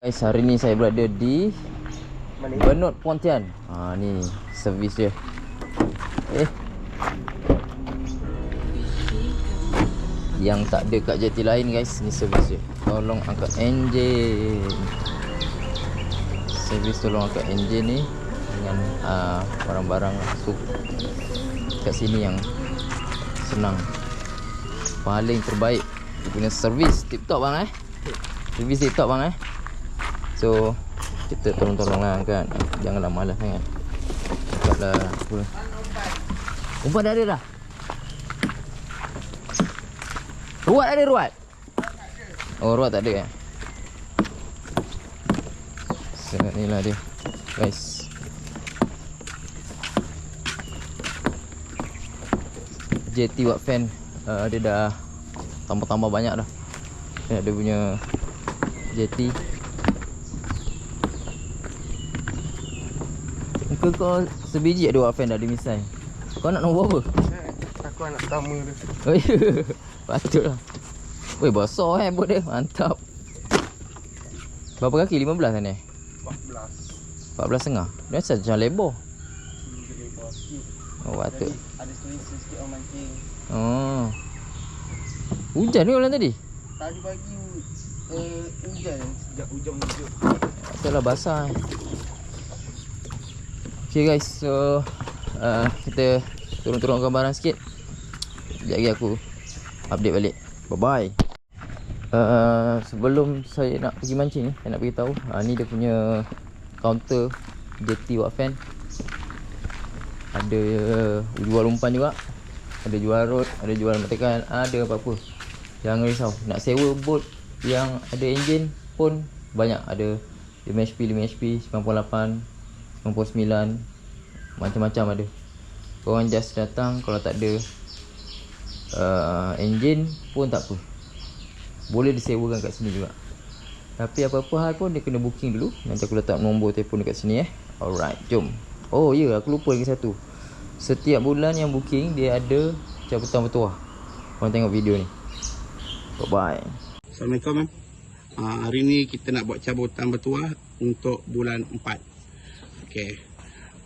Guys, hari ni saya berada di Mana? Benut Pontian. Ha ni servis dia. Eh. Yang tak ada kat jeti lain guys, ni servis dia. Tolong angkat enjin. Servis tolong angkat enjin ni dengan uh, barang-barang so, kat sini yang senang. Paling terbaik dia punya servis tip top bang eh. Servis tip top bang eh. So kita tolong-tolong lah kan. Janganlah malas sangat Cakaplah apa. Umpan dah ada dah? Ruat ada ruat? Oh ruat tak ada eh Sangat ni lah dia. Guys. JT Watt Fan uh, Dia dah Tambah-tambah banyak dah. Dia ada punya JT Muka kau sebiji ada Watt Fan dah ada misai Kau nak nombor apa? Aku anak pertama tu. Oh ya Patutlah Weh besar eh bot dia Mantap Berapa kaki? 15 kan eh? 14. 14 setengah Dia macam macam lebar Hmm, dia. Oh patut Ada selesa sikit orang mancing. Oh Hujan ke malam tadi? Tadi pagi uh, hujan. Sejak hujan muncul. Patutlah basah eh. Okay guys So uh, Kita Turun-turunkan barang sikit. Sekejap lagi aku Update balik. Bye bye uh, Sebelum saya nak pergi mancing ni Saya nak beritahu uh, Ni dia punya Counter JT Watt Fan. Ada uh, Jual umpan juga Ada jual rod Ada jual matakan Ada apa-apa. Jangan risau. Nak sewa boat Yang ada enjin Pun Banyak. Ada 5HP 5HP 98 99 Macam-macam ada. Korang just datang Kalau tak ada uh, Engine Pun tak apa. Boleh disewakan kat sini juga. Tapi apa-apa hal pun Dia kena booking dulu. Nanti aku letak nombor telefon dekat sini eh. Alright Jom. Oh ya yeah, aku lupa lagi satu. Setiap bulan yang booking Dia ada Cabutan bertuah. Korang tengok video ni. Bye bye Assalamualaikum. Uh, hari ni kita nak buat cabutan bertuah untuk bulan 4. Okey.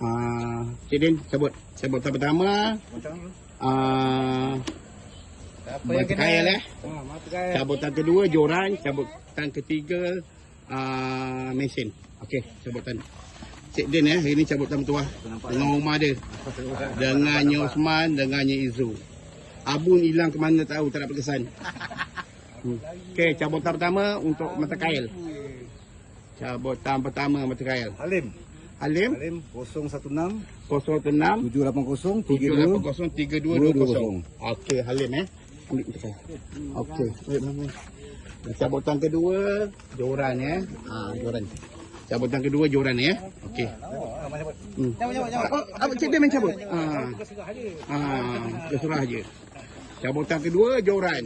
Uh, Cik Din, cabut. Cabutan pertama. Uh, Apa mata kail eh. Ha. Cabutan kedua joran. Cabutan ketiga uh, mesin. Okey, cabutan. Cik Din eh, hari ni cabutan bertuah dengan rumah dia. Dengan Nyi Osman, dengan Nyi Izu. Abun hilang ke mana tahu, tak dapat kesan. Hmm. Okey, cabutan pertama untuk mata kail. Cabutan pertama mata kail. Halim. Halim Halim 016 016 780 780 3220. Okey, Halim eh. Ambil. Okey, mama. Cabutan kedua joran eh. Ah, joran. Cabutan kedua joran eh. Okey. Hmm. Oh, apa cik dia main cabut? Ah. Ah, dia serah je. Cabutan kedua joran.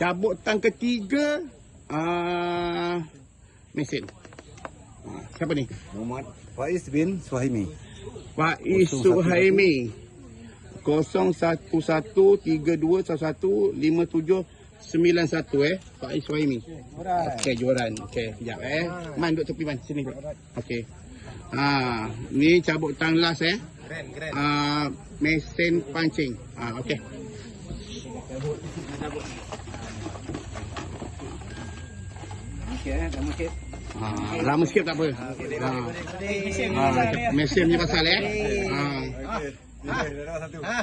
Cabutan ketiga ah mesin. Siapa ni? Muhammad Faiz bin Suhaimi. Faiz Suhaimi. 0113215791 eh? Faiz Suhaimi. Okey joran okey kejap eh. Man duduk tepi man. Sini okey. Ha ni cabut tang last eh? Keren, keren. ah mesin pancing. Ah okey. Okey eh, nama sikit. Ah lama sikit tak apa ha ah, mesin ni pasal eh ha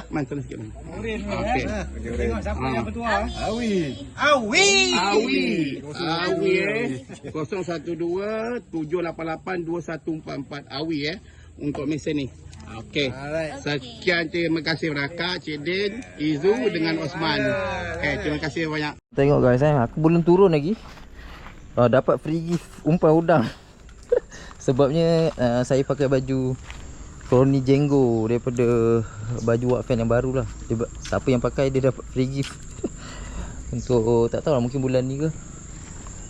man turun sikit man okey Tengok siapa yang bertuah. Awi. Awi. Awi. Awi eh. 012-788-2144 Awi eh. Untuk mesin ni. Okey. Sekian terima kasih Raka, Cik Din, Izu dengan Osman. Okey, terima kasih banyak. Tengok guys eh Aku belum turun lagi uh, Dapat free gift Umpan udang. Sebabnya uh, Saya pakai baju Crony Django Daripada Baju Watt Fan yang baru lah dia, Siapa yang pakai Dia dapat free gift. Untuk Tak tahu lah Mungkin bulan ni ke.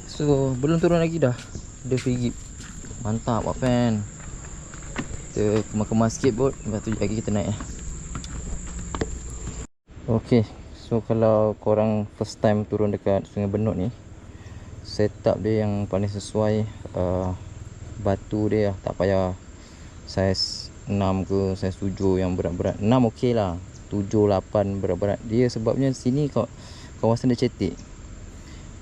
So Belum turun lagi dah. Ada free gift. Mantap Watt Fan. Kita kemas-kemas sikit bot Lepas tu lagi kita naik eh. Okay So kalau korang first time turun dekat Sungai Benut ni setup dia yang paling sesuai uh, batu dia lah. tak payah saiz 6 ke saiz 7 yang berat-berat. 6 okey lah. 7 8 berat-berat. Dia sebabnya sini kawasan dia cetek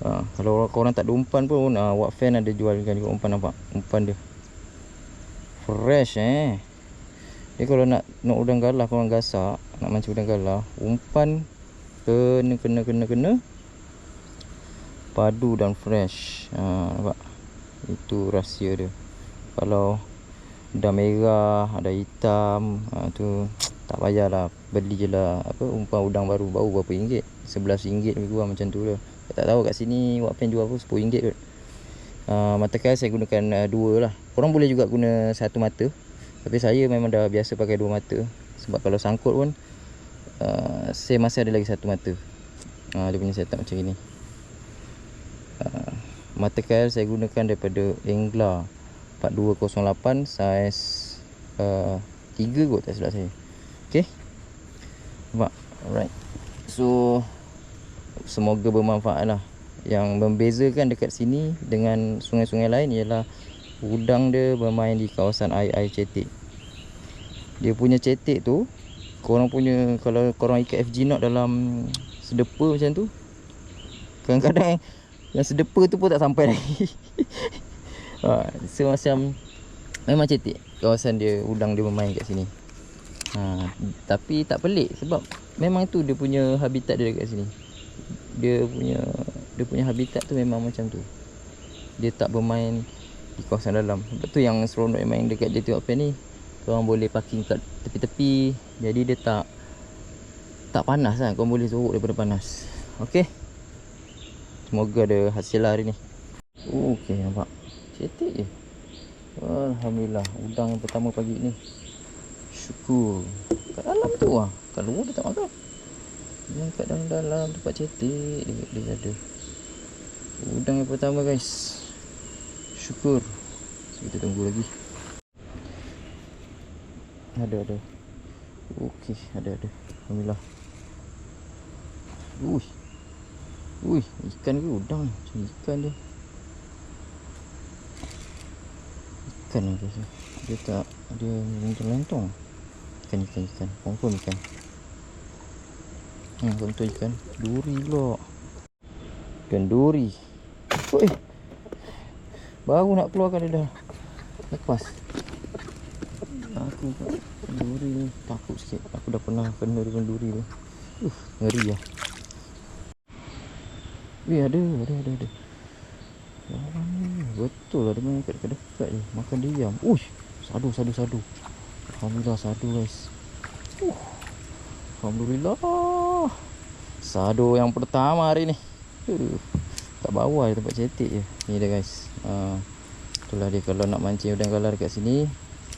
uh, kalau korang tak ada umpan pun uh, Watt fan ada jual kan juga umpan nampak? Umpan dia. Fresh eh. Dia kalau nak nak udang galah korang gasak nak mancing udang galah umpan kena kena kena kena padu dan fresh. Ha, nampak? Itu rahsia dia. Kalau dah merah ada hitam ha, tu tak payahlah. Beli je lah. Apa umpan udang baru baru berapa ringgit? 11 ringgit lebih kurang macam tu lah tak tahu kat sini Wak Pen jual apa 10 ringgit kot. Uh, mata kail saya gunakan uh, dua lah. Korang boleh juga guna satu mata. Tapi saya memang dah biasa pakai dua mata. Sebab kalau sangkut pun uh, saya masih ada lagi satu mata. Uh, dia punya setup macam ni uh, mata kail saya gunakan daripada Engla 4208 saiz uh, 3 kot tak silap saya. Ok nampak? Alright. So semoga bermanfaat lah. Yang membezakan dekat sini dengan sungai-sungai lain ialah udang dia bermain di kawasan air-air cetek dia punya cetek tu korang punya kalau korang ikat FG knot dalam sedepa macam tu kadang-kadang yang sedepa tu pun tak sampai lagi. Ha, so macam memang cetek kawasan dia udang dia bermain kat sini. Ha, tapi tak pelik sebab memang tu dia punya habitat dia dekat sini. Dia punya dia punya habitat tu memang macam tu. Dia tak bermain di kawasan dalam. Sebab tu yang seronok main dekat JT Hot Pen ni Korang boleh parking kat tepi-tepi. Jadi dia tak Tak panas lah. Korang boleh sorok daripada panas. Okay Semoga ada hasil lah hari ni. Okay nampak. Cetek je. Alhamdulillah Udang yang pertama pagi ni. Syukur. Kat dalam tu lah Kat luar dia tak makan. Yang kat dalam-dalam tempat cetek dia, dia ada. Udang yang pertama guys. Syukur. So, Kita tunggu lagi. Ada ada. Okey ada ada. Alhamdulillah. Uish Uish Ikan ke udang? Macam ikan dia. Ikan ni rasa Dia tak Dia lentong-lentong Ikan ikan ikan. Confirm ikan. Hmm betul ikan. Duri pula. Ikan duri. Woi Baru nak keluarkan dia dah. Lepas. Aku duri ni. Takut sikit. Aku dah pernah kena dengan duri tu. Uh, ngeri lah Weh ada, ada, ada, ada. Lawan ni. Betul lah dia main kat dekat-dekat je Makan diam. Uish Sadu, sadu, sadu. Alhamdulillah sadu guys. Uh. Alhamdulillah. Sadu yang pertama hari ni. Uh. Kat bawah je tempat cetek je. Ni dia guys. Uh, Itulah dia. Kalau nak mancing udang galah dekat sini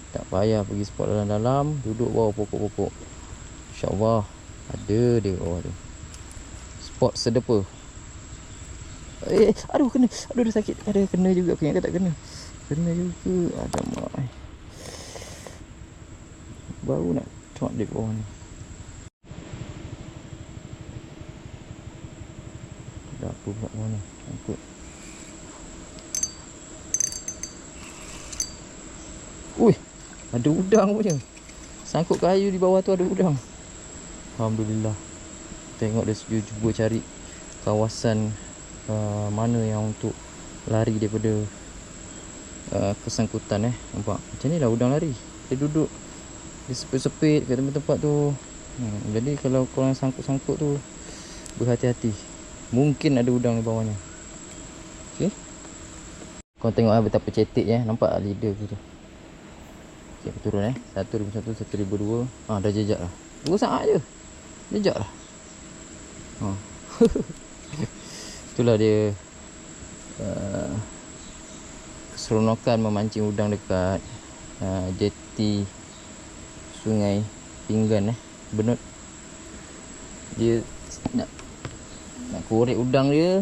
Tak payah pergi spot dalam-dalam. Duduk bawah pokok-pokok. InsyaAllah Ada dia bawah tu. Spot sedepa Eh, aduh kena. Aduh dah sakit. Ada kena juga Aku ingat tak kena. Kena juga. Ada mak Baru nak Cuak dia bawah ni. Ada apa bawah ni? Angkut. Ui Ada udang punya Sangkut kayu di bawah tu ada udang. Alhamdulillah. Tengok dia cuba cari Kawasan uh, Mana yang untuk Lari daripada uh, Kesangkutan eh Nampak? Macam ni lah udang lari. Dia duduk Dia sepit-sepit kat tempat-tempat tu. Hmm, Jadi kalau korang sangkut-sangkut tu Berhati-hati. Mungkin ada udang di bawahnya. Okay Korang tengok lah betapa cetek eh. Nampak lah leader aku tu Okay, aku turun eh. 1001, 1002 Ah, dah jejak lah. Dua saat je. Jejak lah. Ha. Itulah dia uh, Keseronokan memancing udang dekat uh, Jeti Sungai Pinggan eh Benut. Dia nak Nak korek udang dia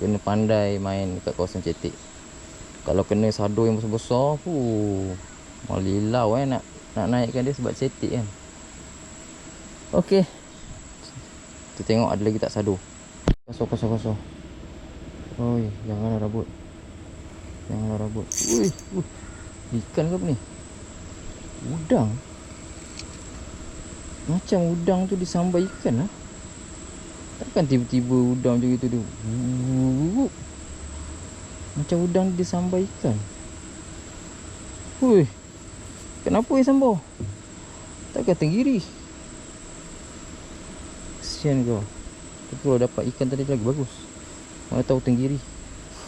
Kena pandai main dekat kawasan cetek Kalau kena sado yang besar-besar Fuh Malilau eh nak nak naikkan dia sebab cetek kan. Okey. Kita tengok ada lagi tak sado Kosong kosong kosong ya, janganlah rabut. Janganlah rabut. Ui, uh. Ikan ke apa ni? Udang. Macam udang tu disambar ikan lah. Takkan tiba-tiba udang macam itu tu. Macam udang disambar ikan. Hui. Kenapa yang sambar? Takkan tenggiri. Kesian kau. Kalau dapat ikan tadi lagi bagus. Mana tahu tenggiri.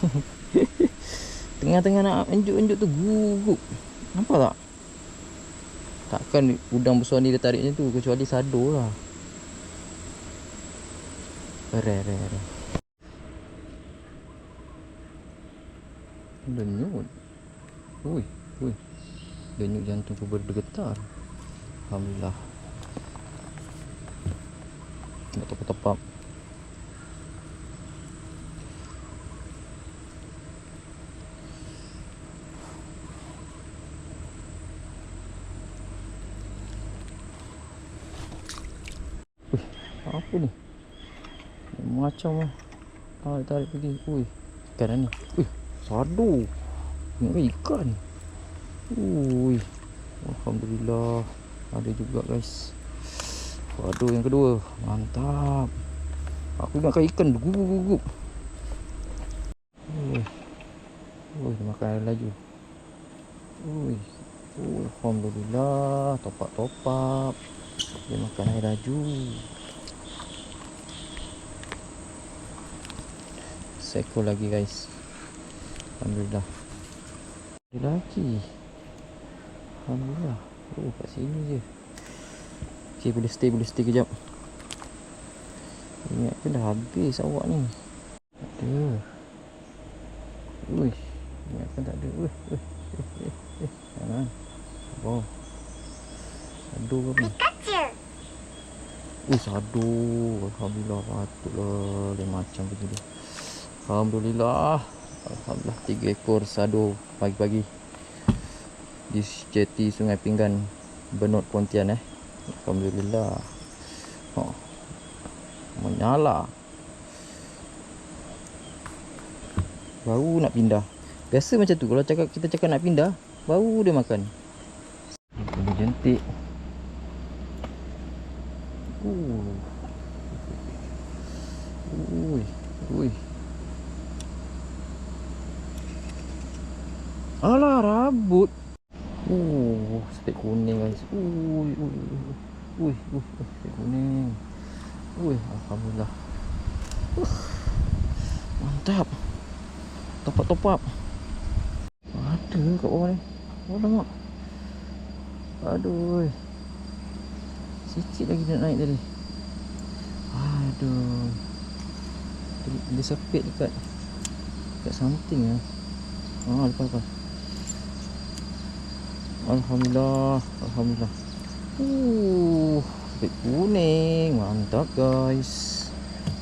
Tengah-tengah nak enjuk-enjuk tu gugup. Nampak tak? Takkan udang besar ni dia tarik macam tu kecuali sado lah. Rare, rare. Denyut. Ui, ui. Denyut jantungku bergetar. Alhamdulillah. Nak tepap-tepap. Ui, apa ni? Macam lah. Tarik tarik pergi. Ui, ikan dah ni. Ui. Tengok kan ikan. Ui. Alhamdulillah. Ada juga guys. Sado yang kedua. Mantap. Aku ingatkan ikan gugup-gugup. Ui. Ui, dia makan air laju. Ui. Ui, Alhamdulillah. Topak-topak. Dia makan air laju. Seekor lagi guys. Alhamdulillah. Ada lagi. Alhamdulillah. Oh, kat sini je. Okay, boleh stay, boleh stay kejap. Ingatkan dah habis awak ni. Ada. Ui. Ingatkan tak ada. Ui, ui, ui, ui, ui. Jangan. Oh. Sado ke apa? Ui, sado. Alhamdulillah, patutlah. Dia macam begini. Alhamdulillah. Alhamdulillah tiga ekor sado pagi-pagi di jeti Sungai Pinggan Benut Pontian eh. Alhamdulillah. Oh. Menyala. Baru nak pindah. Biasa macam tu kalau cakap kita cakap nak pindah, baru dia makan. Ini jentik. Uh. Ui, ui. Alah rabut. Uh, spek kuning guys. Ui, ui, ui. Ui, ui, kuning. Ui, alhamdulillah. Uh, mantap. Top-top. Ada kat bawah ni. Oh, lama. Aduh. Sikit lagi nak naik tadi. Aduh. Dia, dia sepit dekat dekat something ah. Ah, lepas lepas. Alhamdulillah, alhamdulillah. Uh, spek kuning. Mantap guys.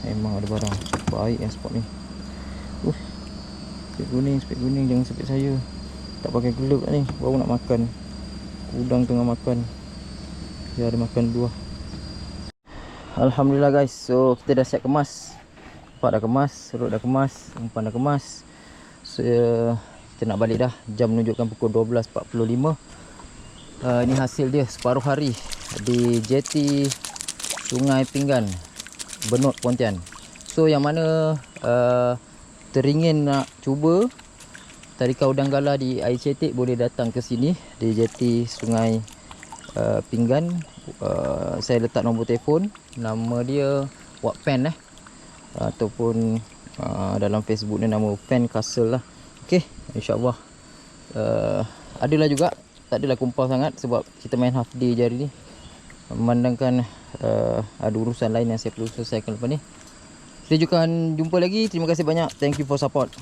Memang ada barang. Baik yang spot ni. Uh. Spek kuning, spek kuning jangan sepit saya. Tak pakai glove ni, baru nak makan. Udang tengah makan. Dia ada makan buah. Alhamdulillah guys. So kita dah siap kemas. Pak dah kemas, serut dah kemas, umpan dah kemas. So, uh, kita nak balik dah. Jam menunjukkan pukul 12.45. Uh, ini hasil dia separuh hari di jeti Sungai Pinggan, Benut Pontian. So yang mana uh, teringin nak cuba tarikan udang galah di air cetek boleh datang ke sini di jeti Sungai uh, Pinggan. Uh, saya letak nombor telefon. Nama dia Wat Pen eh ataupun uh, dalam Facebook ni nama Fan Castle lah. Okey, insya-Allah. Uh, adalah juga tak adalah kumpul sangat sebab kita main half day je hari ni. Memandangkan uh, ada urusan lain yang saya perlu selesaikan lepas ni. Kita jumpa, jumpa lagi. Terima kasih banyak. Thank you for support.